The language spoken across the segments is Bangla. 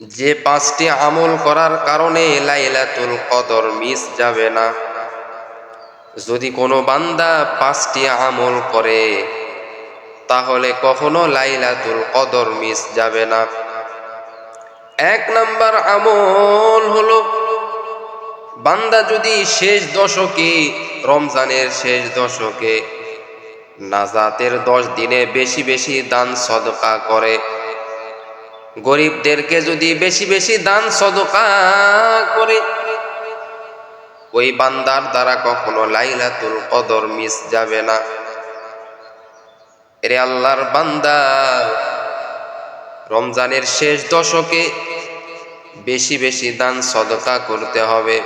যে পাঁচটি আমল করার কারণে লাইলাতুল কদর মিস যাবে না। যদি কোনো বান্দা পাঁচটি আমল করে, তাহলে কখনো লাইলাতুল কদর মিস যাবে না। এক নাম্বার আমল হলো, বান্দা যদি শেষ দশকে, রমজানের শেষ দশকে নাজাতের দশ দিনে বেশি বেশি দান সদকা করে। গরিবদেরকে যদি বেশি বেশি দান সদকা করে, ওই বান্দার দ্বারা কখনো লাইলাতুল কদর মিস যাবে না। এরে আল্লাহর বান্দা, রমজানের শেষ দশকে বেশি বেশি দান সদকা করতে হবে।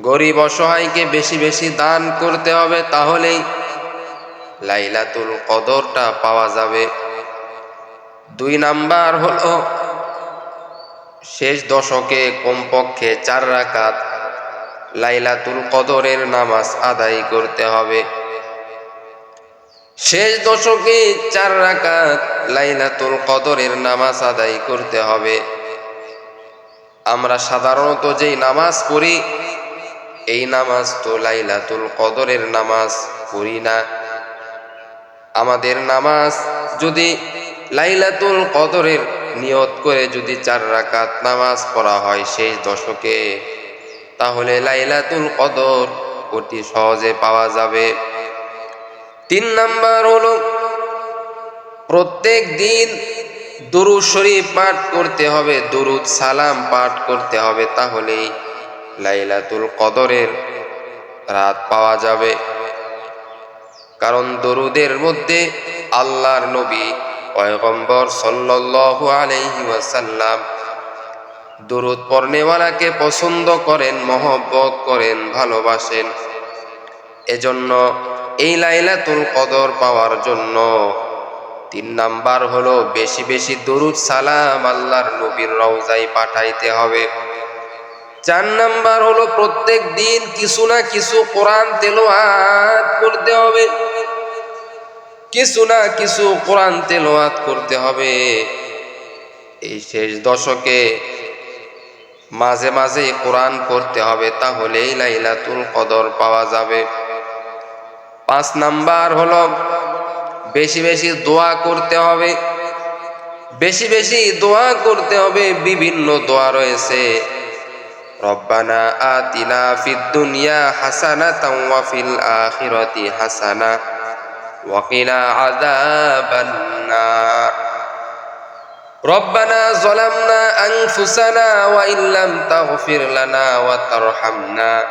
গরিব অসহায়কে বেশি বেশি দান করতে হবে, তাহলেই লাইলাতুল কদরটা পাওয়া যাবে। দুই নাম্বার হলো শেষ দশকে কমপক্ষে চার রাকাত লাইলাতুল কদরের নামাজ আদায় করতে হবে। শেষ দশকে চার রাকাত লাইলাতুল কদরের নামাজ আদায় করতে হবে। আমরা সাধারণত যেই নামাজ পড়ি, এই নামাজ তো লাইলাতুল কদরের নামাজ পড়ি না। আমাদের নামাজ যদি লাইলাতুল কদরের নিয়ত করে যদি চার রাকাত নামাজ পড়া হয় শেষ দশকে, তাহলে লাইলাতুল কদর অতি সহজে পাওয়া যাবে। তিন নাম্বার হলো, প্রত্যেক দিন দুরুদ শরীফ পাঠ করতে হবে, দুরুদ সালাম পাঠ করতে হবে, তাহলেই লাইলাতুল কদরের রাত পাওয়া যাবে। কারণ দরুদের মধ্যে আল্লাহর নবী পয়গম্বর সাল্লাল্লাহু আলাইহি ওয়াসাল্লাম দরুদ পড়নেওয়ালাকে পছন্দ করেন, মহব্বত করেন, ভালোবাসেন। এজন্য এই লাইলাতুল কদর পাওয়ার জন্য তিন নাম্বার হলো বেশি বেশি দরুদ সালাম আল্লাহর নবীর রওজায় পাঠাইতে হবে। চার নাম্বার হলো প্রত্যেক দিন কিছু না কিছু কোরআন তেলোয়াত করতে হবে। কিছু না কিছু কোরআন তেলোয়াত করতে হবে। এই শেষ দশকে মাঝে মাঝে কোরআন করতে হবে, তাহলেই লাইলাতুল কদর পাওয়া যাবে। পাঁচ নাম্বার হলো, বেশি বেশি দোয়া করতে হবে। বেশি বেশি দোয়া করতে হবে, বিভিন্ন দোয়া রয়েছে। রব্বানা আতিনা ফিদ দুনিয়া হাসানা ওয়া ফিল আখিরাতি হাসানা। ওয়া কিনা আযাবান নার ربنا ظلمنا أنفسنا وإن لم تغفر لنا وترحمنا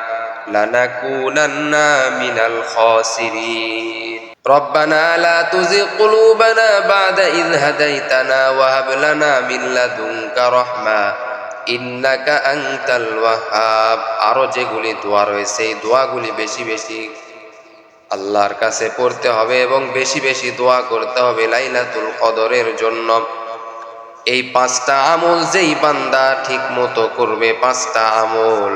لنكونن من الخاسرين ربنا لا تزغ قلوبنا بعد إذ هديتنا وهب لنا من لدنك رحمة ইন্নাকা আংতাল ওয়াহাব আরো যেগুলি দোয়া রয়েছে এই দোয়াগুলি বেশি বেশি আল্লাহর কাছে পড়তে হবে এবং বেশি বেশি দোয়া করতে হবে লাইলাতুল কদরের জন্য। এই পাঁচটা আমল যেই বান্দা ঠিক মতো করবে, পাঁচটা আমল,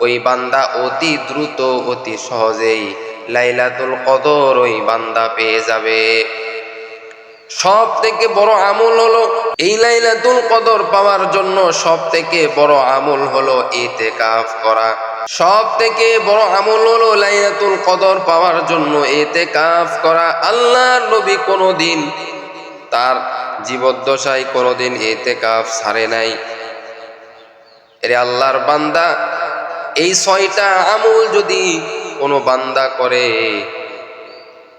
ওই বান্দা অতি দ্রুত, অতি সহজেই লাইলাতুল কদর ওই বান্দা পেয়ে যাবে। সব থেকে বড় আমল হলো এই লাইলাতুল কদর পাওয়ার জন্য সব থেকে বড় আমল হলো ইতেকাফ করা। সব থেকে বড় আমল হলো লাইলাতুল কদর পাওয়ার জন্য এতে কাফ করা। আল্লাহর নবী কোনোদিন তার জীবদ্দশায় কোনোদিন ইতেকাফ ছাড়ে নাই। এরে আল্লাহর বান্দা, এই ছয়টা আমল যদি কোনো বান্দা করে,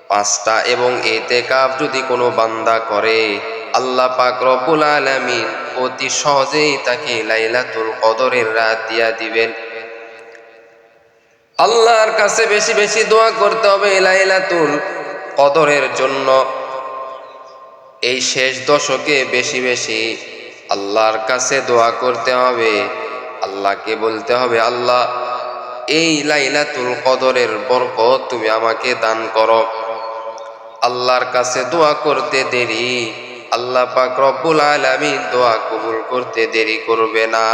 পাঁচটা এবং এতেকাফ যদি কোনো বান্দা করে, আল্লাহ পাক রব্বুল আলামিন অতি সহজেই তাকে লাইলাতুল কদরের রাত দিয়া দিবেন। আল্লাহর কাছে বেশি বেশি দোয়া করতে হবে লাইলাতুল কদরের জন্য। এই শেষ দশকে বেশি বেশি আল্লাহর কাছে দোয়া করতে হবে, আল্লাহকে বলতে হবে, আল্লাহ, এই লাইলাতুল কদরের বরকত তুমি আমাকে দান করো। আল্লাহর কাছে দোয়া করতে দেরি, আল্লাহ পাক রব্বুল আলামিন দোয়া কবুল করতে দেরি করবে না।